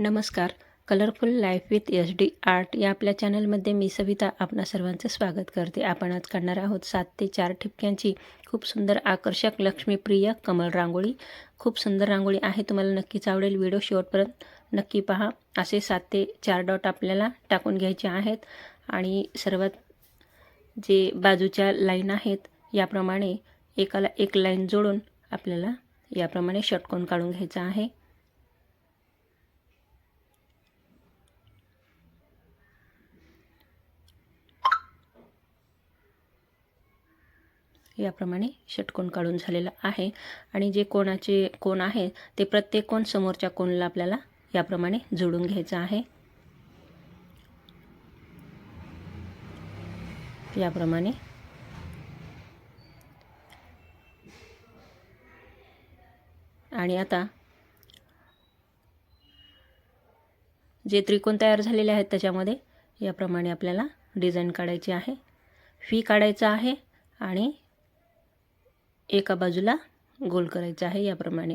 नमस्कार. Colourful life with S D art या आपल्या चॅनलमध्ये मी सविता आपणा सर्वांचं स्वागत करते. आपण आज काढणार आहोत सात ते चार ठिपक्यांची खूप सुंदर आकर्षक लक्ष्मीप्रिय कमल रांगोळी. खूप सुंदर रांगोळी आहे तुम्हाला नक्कीच आवडेल. व्हिडिओ शेवटपर्यंत नक्की पहा. असे सात ते चार डॉट आपल्याला टाकून घ्यायचे आहेत. आणि सर्वात जे बाजूच्या लाईन आहेत याप्रमाणे एकाला एक लाईन जोडून आपल्याला याप्रमाणे षटकोन काढून घ्यायचा आहे. याप्रमाणे षटकोन काढून झालेला आहे. आणि जे कोणाचे कोण आहे ते प्रत्येक कोण समोरच्या कोणला आपल्याला याप्रमाणे जोडून घ्यायचं आहे. याप्रमाणे. आणि आता जे त्रिकोण तयार झालेले आहेत त्याच्यामध्ये याप्रमाणे आपल्याला डिझाईन काढायची आहे. फी काढायचं आहे आणि एका बाजूला गोल करायचं आहे याप्रमाणे.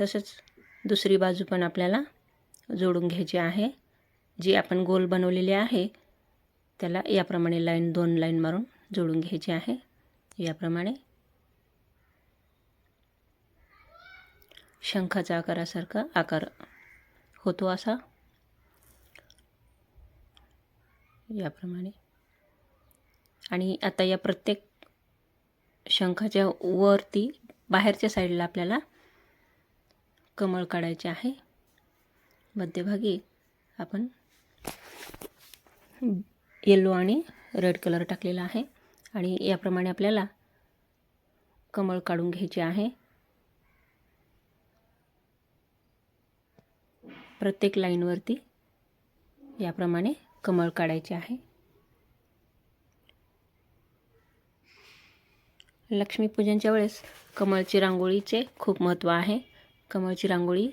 तसंच दुसरी बाजू पण आपल्याला जोडून घ्यायची आहे. जी आपण गोल बनवलेली आहे त्याला याप्रमाणे लाईन दोन लाईन मारून जोडून घ्यायची आहे. याप्रमाणे शंखाचा आकारासारखा आकार होतो असा. याप्रमाणे. आणि आता या प्रत्येक शंखाच्या वरती बाहेरच्या साईडला आपल्याला कमळ काढायचे आहे. मध्यभागी आपण येलो आणि रेड कलर टाकलेला आहे. आणि याप्रमाणे आपल्याला कमळ काढून घ्यायचे आहे. प्रत्येक लाईनवरती याप्रमाणे कमळ काढायचे आहे. लक्ष्मीपूजनच्या वेळेस कमळची रांगोळीचे खूप महत्त्व आहे. कमळची रांगोळी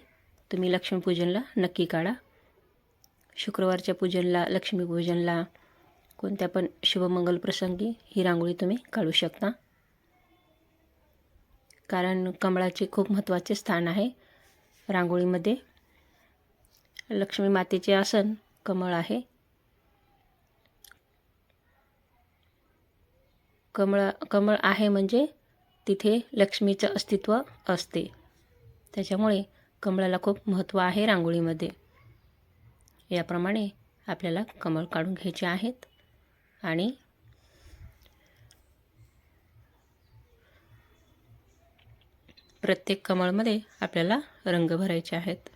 तुम्ही लक्ष्मीपूजनला नक्की काढा. शुक्रवारच्या पूजनला लक्ष्मीपूजनला कोणत्या पण शुभमंगल प्रसंगी ही रांगोळी तुम्ही काढू शकता. कारण कमळाचे खूप महत्त्वाचे स्थान आहे. रांगोळीमध्ये लक्ष्मी मातेचे आसन कमळ आहे. कमळ कमळ आहे म्हणजे तिथे लक्ष्मीचं अस्तित्व असते. त्याच्यामुळे कमळाला खूप महत्त्व आहे रांगोळीमध्ये. याप्रमाणे आपल्याला कमळ काढून घ्यायचे आहेत आणि प्रत्येक कमळमध्ये आपल्याला रंग भरायचे आहेत.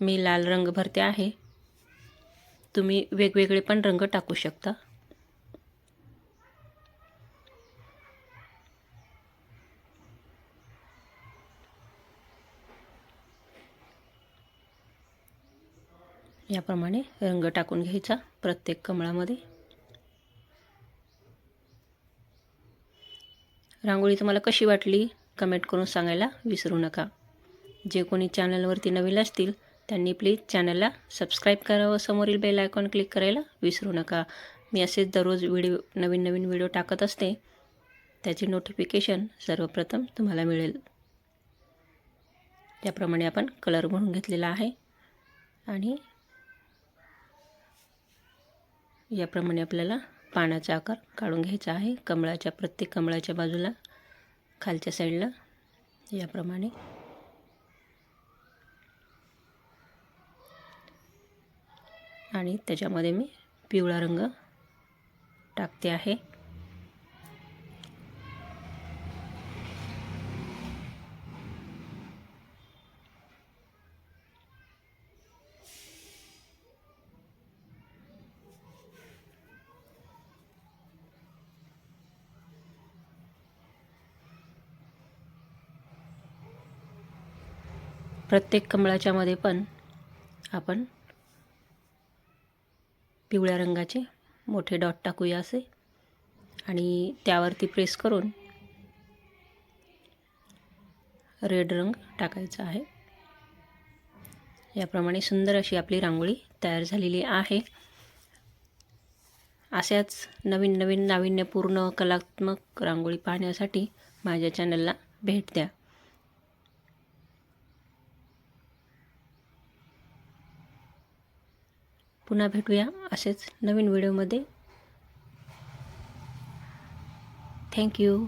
मी लाल रंग भरते आहे. तुम्ही वेगवेगळे पण रंग टाकू शकता. याप्रमाणे रंग टाकून घ्यायचा प्रत्येक कमळामध्ये. रांगोळी तुम्हाला कशी वाटली? कमेंट करून सांगायला विसरू नका. जे कोणी चॅनलवरती नवीन असतील त्यांनी प्लीज चॅनलला सबस्क्राईब करावं. समोरील बेल आयकॉन क्लिक करायला विसरू नका. मी असेच दररोज व्हिडिओ नवीन नवीन व्हिडिओ टाकत असते. त्याची नोटिफिकेशन सर्वप्रथम तुम्हाला मिळेल. त्याप्रमाणे आपण कलर म्हणून घेतलेला आहे. आणि याप्रमाणे आपल्याला पानाचा आकार काढून घ्यायचा आहे. कमळाच्या प्रत्येक कमळाच्या बाजूला खालच्या साईडला याप्रमाणे आणि त्याच्यामध्ये मी पिवळा रंग टाकते आहे. प्रत्येक कमळाच्यामध्ये पण आपण पिवळ्या रंगाचे मोठे डॉट टाकूया असे. आणि त्यावरती प्रेस करून रेड रंग टाकायचा आहे. याप्रमाणे सुंदर अशी आपली रांगोळी तयार झालेली आहे. अशाच नवीन नवीन नाविन्यपूर्ण कलात्मक रांगोळी पाहण्यासाठी माझ्या चॅनलला भेट द्या. पुन्हा भेटूया असेच नवीन व्हिडिओमध्ये. थँक्यू